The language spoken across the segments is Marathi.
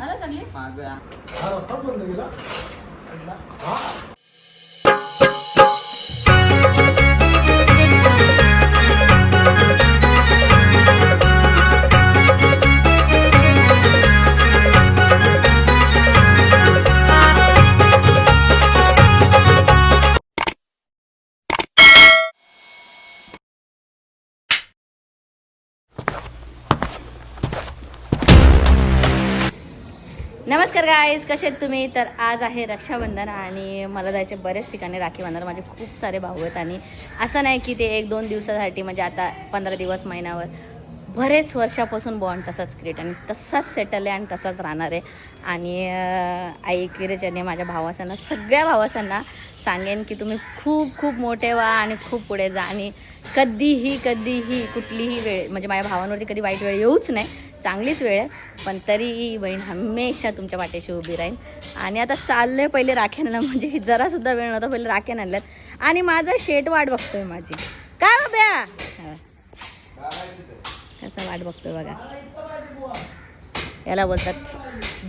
आला सगळी? नमस्कार गाईज कसे आहेत तुम्ही? तर आज आहे रक्षाबंधन आणि मला जायचे बरेच ठिकाणी. राखी बांधायला माझे खूप सारे भाऊ आहेत आणि असं नाही की ते एक दोन दिवसासाठी म्हणजे आता पंधरा दिवस महिन्यावर बरेच वर्षापासून बॉन्ड तसाच क्रिएट आणि तसाच सेटल आहे आणि तसाच राहणार आहे. आणि आई किरेच्याने माझ्या भावासांना सगळ्या भावासांना सांगेन की तुम्ही खूप खूप मोठे व्हा आणि खूप पुढे जा. आणि कधीही कधीही कुठलीही वेळ म्हणजे माझ्या भावांवरती कधी वाईट वेळ येऊच नाही. चांगलीच वेळ आहे. पण तरी बहीण हमेशा तुमच्या पाठीशी उभी राहील. आणि आता चाललंय पहिले राख्यांना म्हणजे जरासुद्धा वेळ नव्हता पहिले राख्यान आणल्यात. आणि माझा शेट वाट बघतोय माझी. का हो ब्या? कसा वाट बघतोय बघा. याला बोलतात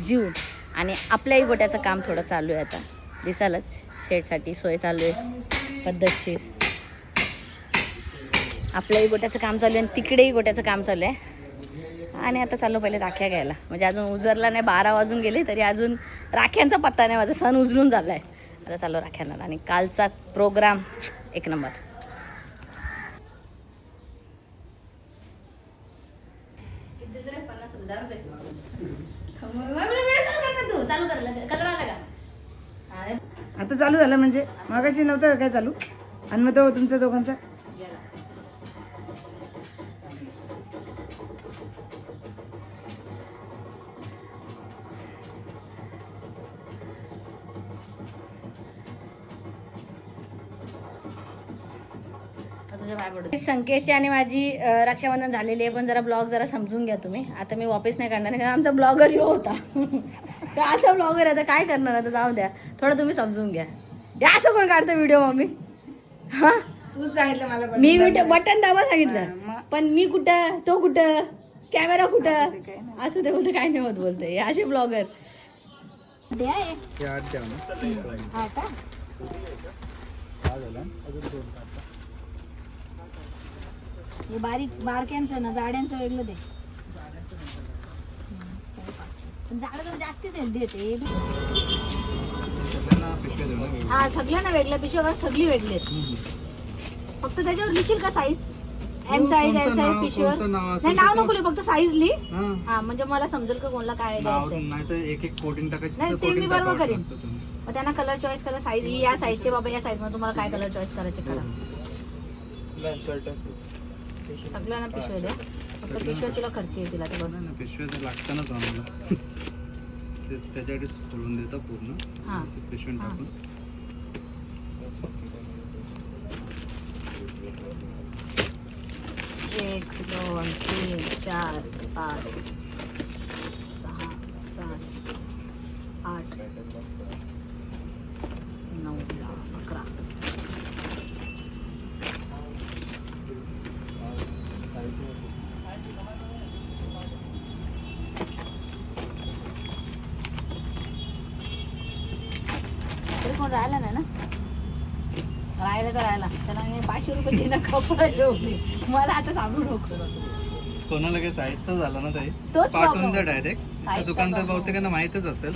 जीव. आणि आपल्याही गोट्याचं काम थोडं चालू आहे आता. दिसालच. शेटसाठी सोय चालू आहे. पद्धतशीर. आपल्याही गोट्याचं काम चालू आहे आणि तिकडेही गोट्याचं काम चालू आहे. आणि आता चाललो पहिले राख्या घ्यायला. म्हणजे अजून उजरला नाही बारा वाजून गेले तरी अजून राख्यांचा पत्ता नाही माझा सण उजलून झाला आहे आता चाललो राख्यांना आणि कालचा प्रोग्राम एक नंबर चालू आता चालू झालं म्हणजे मागाशी नव्हतं काय चालू? आणि मग तो तुमचा दोघांचा? संकेतची आणि माझी रक्षाबंधन झालेली आहे पण जरा ब्लॉग जरा समजून घ्या तुम्ही. आता मी वापस नाही करणार कारण आमचा ब्लॉगर यो होता. असा ब्लॉगर आहे आता काय करणार आता? जाऊ द्या. थोडं तुम्ही समजून घ्या. हे असं कोण काढतं व्हिडिओ मम्मी. हा? तू सांगितलं मला पण. मी व्हिडिओ बटन दाबा सांगितलं? पण मी कुठं? तो कुठं? कॅमेरा कुठं. असं ते बोलतं काय नाही होत बोलते. हे असे ब्लॉगर. हा का? हे बारीक बारक्यांचं ना जाड्यांचं वेगळं दे. पण झाडं तर जास्तीच हा सगळ्यांना वेगळ्या पिशव्या सगळी वेगळी आहेत. फक्त त्याच्यावर लिहिशील का size M size L size नाव नाही असेल नाव नको लिहू, फक्त साईज लिही हा. हा म्हणजे मला समजेल का कोणाला काय नाव द्यायचंय. नाही तर एक एक कोटिंग टाकायची नाही, तर ते मी coating बरोबर टाकावं करीन. लागतं तुम्ही. मग त्यांना कलर चॉईस करा साईज या साईजचे बाबा या साईजमध्ये तुम्हाला काय कलर चॉईस करायचे करा. सगळ्यांना पिशव्या द्या फक्त पिशव्या तुला खर्च येतील आता बस. पिशव्या तर लागतानाच आम्हाला. ते त्याच्यासाठीच खोलून देतात पूर्ण. हा. पिशवी. टाकून. एक दोन तीन चार पाच सहा सात आठ. तरी कोण राहिला नाही ना? राहिला तर राहिला. त्याला मी पाचशे रुपये देणं कपडा ठेवली मला आता सांगू नको. कोणाला काही साईजचं झालं ना ताई? तोच पाठवून. द्या डायरेक्ट साईजचा दुकान तर problem. बहुतेकांना माहीतच असेल.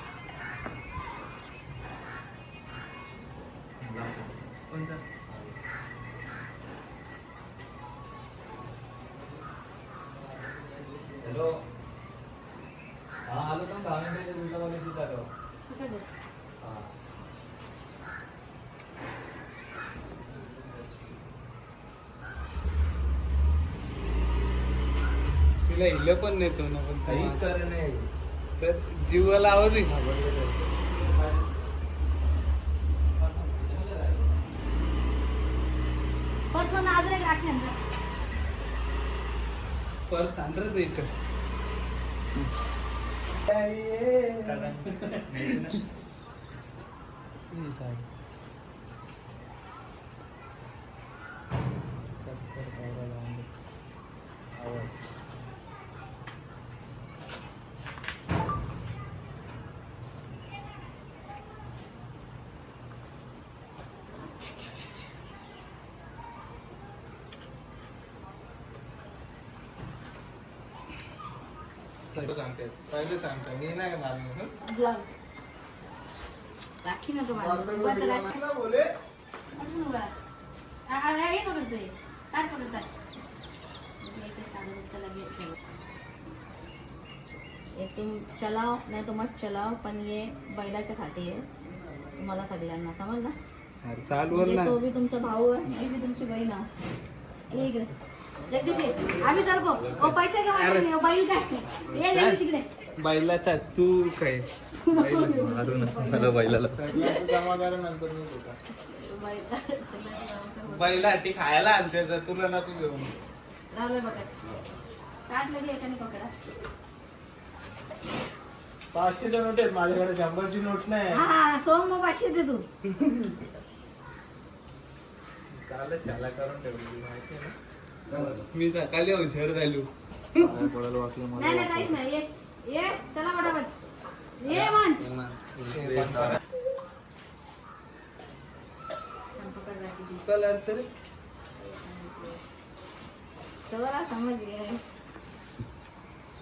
हिला हिला पण नेतो ना पण काहीच. कारण नाही तर जीवाला आवडली बस मग अजून एक राखी आणजा. पर सांगत इथं ही. आवाज. राखी. हे पकडतोय. पकडताय. ये तुम चलाव नाही तो मत चलाव पण ये बैलाच्या साठी आहे तुम्हाला सगळ्यांना समजलं? म्हणजे ना. तो बी तुमचा भाऊ आहे मी बी तुमची बहीण आहे. जगदीश आम्ही सरको ओ पैसे का माहिती नाही, ओ बैल काय ये जगदीश इकडे बाईला तर तू काय? मला बैलाला बाईला ती खायला आणते. तर तुला नको घेऊन. पाचशेच्या नोट आहेत माझ्याकडे. शंभरची नोट नाही. हा सोम मग पाचशे दे तू. काल शाला करून ठेवली. माहिती आहे मी सकाळी हुशार झालो. नाही नाही काहीच नाही. ये ये चला फटाफट ये मन पकड राखी कलर तर. चला समज गे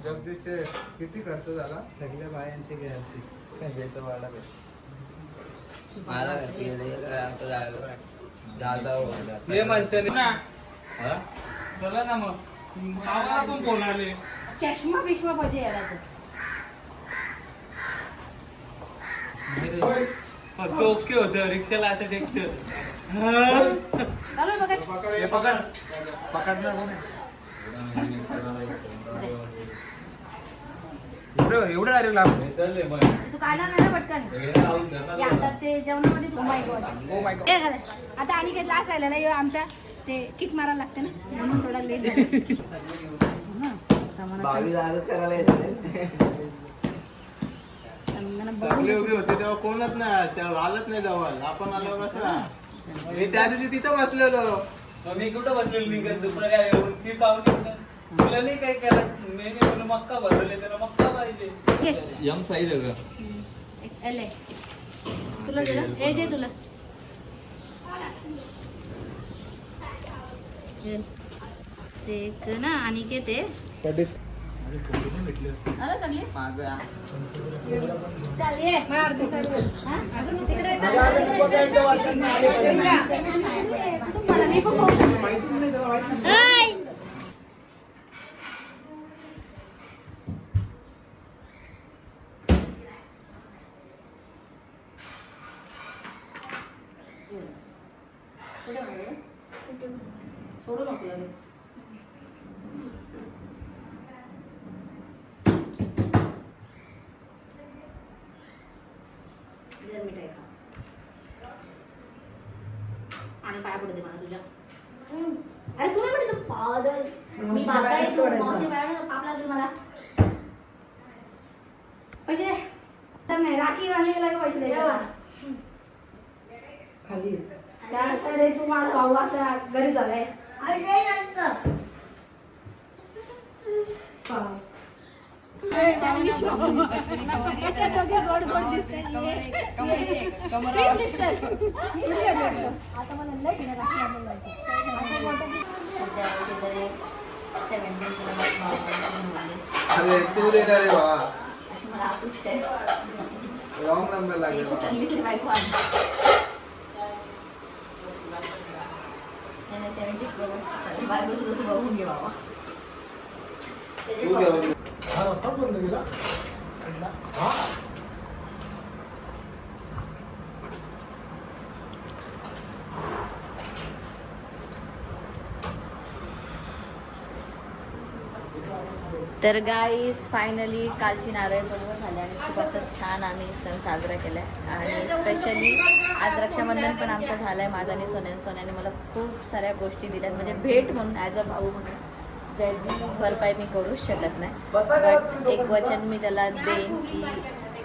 जगदीश किती खर्च झाला? सगळ्या बायांची गॅरंटी घ्यायचं वाढा हे म्हणते ना चला ना मग. मामा पण फोन आले? चष्मा बिष्मा पाहिजे याला तर फक्त ओके होतं रिक्षाला असं टेक्टर चालू बघा. हे पकड. पकडणार कोण एवढं एवढं डायरेक्ट लाभ चालले मग तू काढणार नाही ना पटकन या आता ते जेवणामध्ये तू Oh. आता आणि काही लास्ट राहिलेला आमच्या ते किक मारायला लागते ना म्हणून थोडा लेट सगळे उभे होते तेव्हा कोणच नाही तेव्हा आलंच नाही जवळ. आपण आलो कसा मी त्या दिवशी तिथं बसलेलो. मी कुठं बसलेलो? मी कधी दुपारी आलो ती पाहुणे होतं. तुला नाही काय करत मी मी तुला मक्का भरवले त्याला मक्का पाहिजे. यम साईज आहे का? एल तुला हे जे तुला. एक ना आणि के ते हा? तिकडे चल. तुम्हाला मी पण पाहू. ऐ! सोडू नको लगेच जर मिठाई खा आणि पाय पडते मला तुझ्या. अरे म्हणते तू पागल. मी बाचा आहे तू. मावशी बाहेर पाप लागेल मला. पैसे. तर नाही राखी आणली का लगे पैसे दे खाली त्या असं रे तू माझा भाऊ असा गरीब झालाय. अरे तू दे रे बाबा? मला रॉंग नंबर लागेल एक चांगली तरी बायको आण. नाही, नाही, 70 Pro Max चालेल. बायको तुझं तू बघून घे बाबा. त्याचे तू पाव- घेऊन तर गाईस फायनली कालची नारळ बनवून झाली आणि खूप असं छान आम्ही सण साजरा केला आहे आणि स्पेशली आज रक्षाबंधन पण आमचं झालं आहे माझा आणि सोन्याने सोन्याने मला खूप साऱ्या गोष्टी दिल्यात. म्हणजे भेट म्हणून ॲज अ भाऊ म्हणून. ज्याची भरपाई मी करूच शकत नाही. बट एक वचन मी त्याला देईन की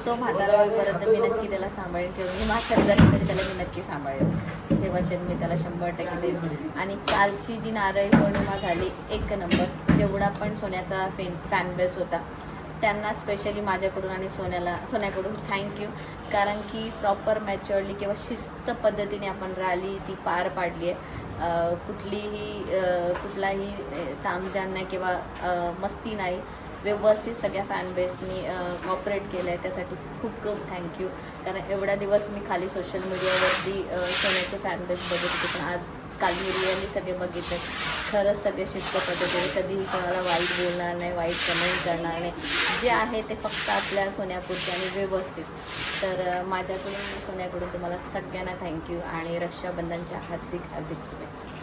तो म्हातारा होईपर्यंत मी नक्की त्याला सांभाळेन किंवा म्हणजे मी माझ्या झाली तरी त्याला मी नक्की सांभाळेन. हे वचन मी त्याला शंभर टक्के देईन. आणि कालची जी नारळी पौर्णिमा झाली एक नंबर. जेवढा पण सोन्याचा फेन फॅन बेस होता त्यांना स्पेशली माझ्याकडून आणि सोन्याला सोन्याकडून थँक्यू कारण की प्रॉपर मॅच्युअरली किंवा शिस्त पद्धतीने आपण रॅली ती पार पाडली आहे. कुठलीही कुठलाही तामजान नाही किंवा मस्ती नाही. व्यवस्थित सगळ्या फॅनबेसनी कॉपरेट केलं आहे त्यासाठी खूप खूप थँक्यू कारण एवढ्या दिवस मी खाली सोशल मीडियावरती सोन्याचे फॅनबेस बघत होते. पण आज काल मी रिअली सगळे बघितले. खरंच सगळे शिस्त पद्धतीने कधीही कोणाला वाईट बोलणार नाही वाईट कमेंट करणार नाही. जे आहे ते फक्त आपल्या सोन्यापुरते आणि व्यवस्थित. तर माझ्याकडून सोन्याकडून तुम्हाला सगळ्यांना थँक्यू आणि रक्षाबंधनच्या हार्दिक हार्दिक शुभेच्छा.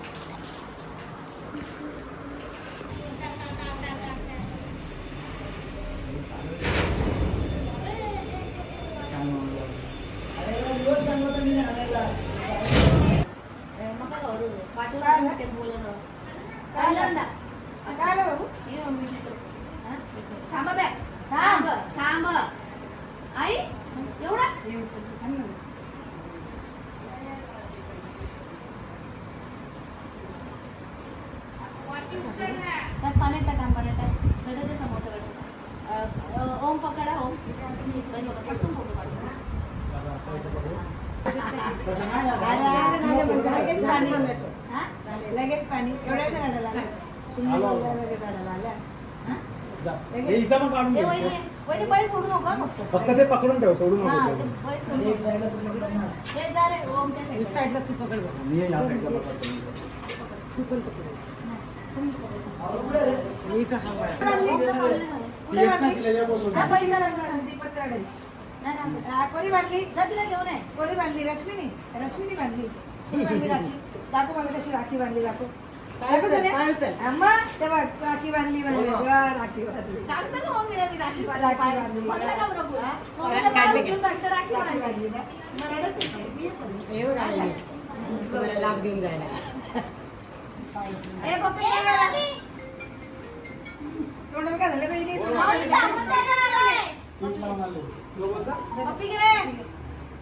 काढून घे वहिनी, वहिनी, बाई सोडू नका फक्त फक्त ते पकडून ठेव हा, नको ते सोडू नका. साईडला तू लगेच ना. हे जा रे, ओमच्या एक साईडला. साईडला तू पकड बघ. मी या साईडला पकडतो. तू पण पकड. तुम्ही सोडू. एक हा बाय. ओमचं काढलं झालं. कुठे बांधली? त्याच्यापासून. हा, बाई जरा जरा. ती पत्राडेल. नाही, नाही. हा, कोणी बांधली जा तिला घेऊन ये. कोणी बांधली रश्मीनी रश्मीनी बांधली कोणी बांधली राखी दाखव मला कशी राखी बांधली दाखव राखी बांधली राखी बांधली. सांगतो ना मम्मीला मी राखी बांधली. बांधली. मला. लाभ देऊन जायला. तोंडाला काय झालं घे रे.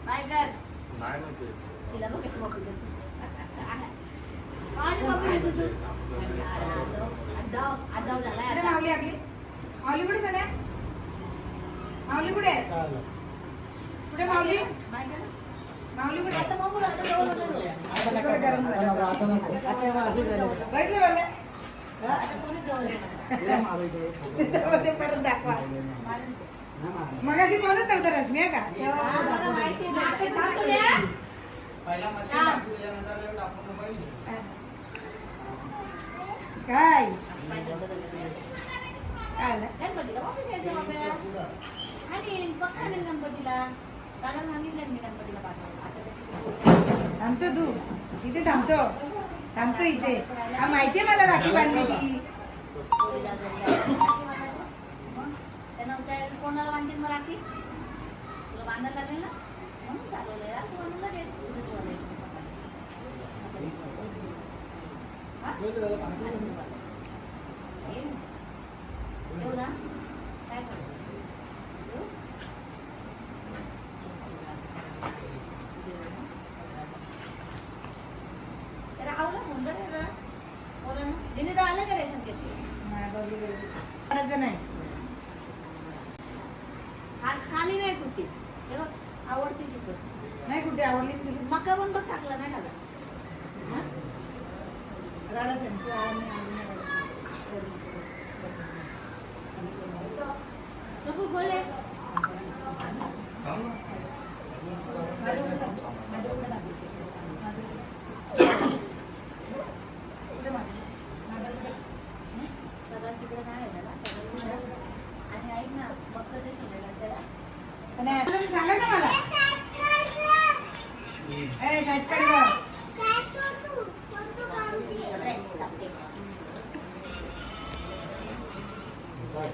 बाय कर. माऊली आपली माऊली कुठे सोन्या माऊली कुठे आहे? कुठे माऊली माऊली कुठे आता मग आता जवळ होतं झालं. ते परत दाखवा मगाशी कोणच नव्हतं रश्मी आहे का माहिती आहे ना. ते टाकून द्या. पहिला मशीन हा. टाकू त्याच्यानंतर टाकून पाहिजे काय? गणपतीला बसून घ्यायचं बाबा. आणि पक्का नाही गणपतीला. दादा सांगितलं मी गणपतीला ते- थांबतो तू. इथे थांबतो. थांबतो इथे. हा माहितीये मला राखी बांधली ती. कोणाला बांधतील मग राखी? तुला बांधायला लागेल ना? म्हणून चालवलंय. राखी बांधून लगेच खाली नाही कुठे आवडते तिकडं नाही कुठे आवडली? मका पण बघ टाकला नाही खाला? रडायचं नाही. तू आहे नाही, आवडली नाही, आवडली. प्रभू बोले सगळं तिकडे नाही आहे त्याला सगळं तिकडे आहे. आणि ऐक ना बघ ते सुनेला त्याला आणि आपल्याला सांगा ना मला ए, साईड कर गं. रे, टाकते. काय?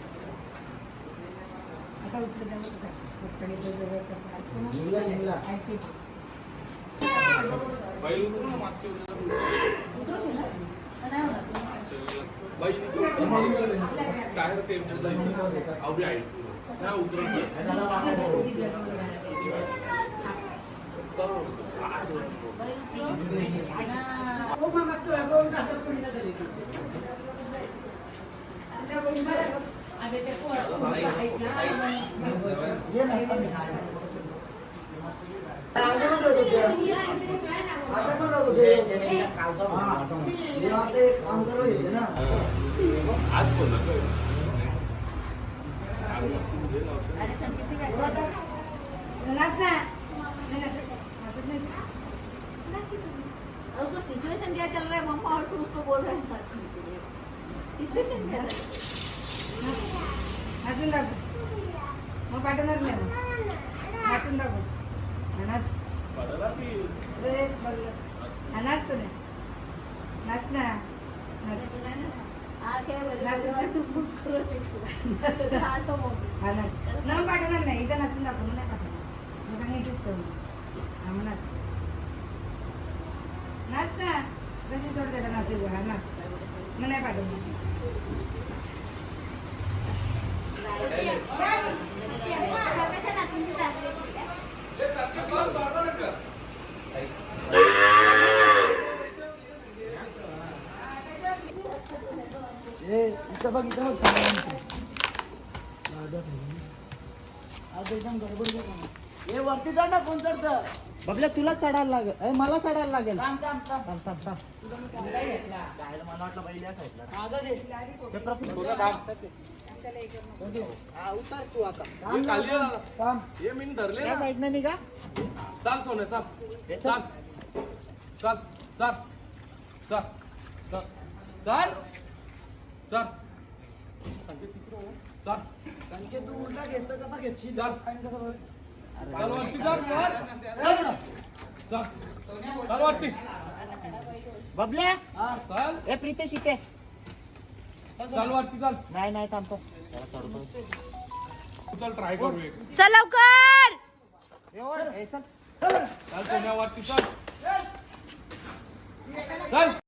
बैल उतरू ना मागच्या वेळेला. बैल टायर ते अवघड आज अरे संगीतची काय नाच ना नाही नाचत. नाचत नाही. उसको सिचुएशन क्या चल रहा है मम्मा और तू उसको बोल रहे हैं सिचुएशन क्या चल रहा है नाचून दाखव. मग पाठवणार नाही. नाचून दाखव. हा, नाच ड्रेस बघ हा, नाच. नाच ना. नाच. कर तू के में हा नाच. ना पाठवणार नाही. इथं नाचून दाखव मग नाही पाठवणार. मग सांग इथेच ठेव हा मग नाच. नाच ना. कशी सोड त्याला नाचेल हा नाच. मग नाही पाठवणार. बबल्या तुला चढायला लागेल. ए, मला चढायला लागेल. मला वाटलं हा, उतर तू आता. ये खाली ये. ना. थांब. ये मी धरले त्या ना. साईडने निघा. चाल सोने चाल. चाल. चल. चाल चाल. चाल. चाल. चाल. चाल. संकेत तिकडं. चाल. संकेत तू उलटा घेतलं कसा घेतशील. चल. फाईन कसं बघ. चाल वरती चाल चाल. चल ना. चाल. चाल वरती. बबल्या हा. चाल. ए प्रीतेश इथे. चाल वरती चाल. नाही नाही थांबतो. चल ट्राय करू एक. चल लवकर. चल. चाल सोन्या वरती चाल चाल.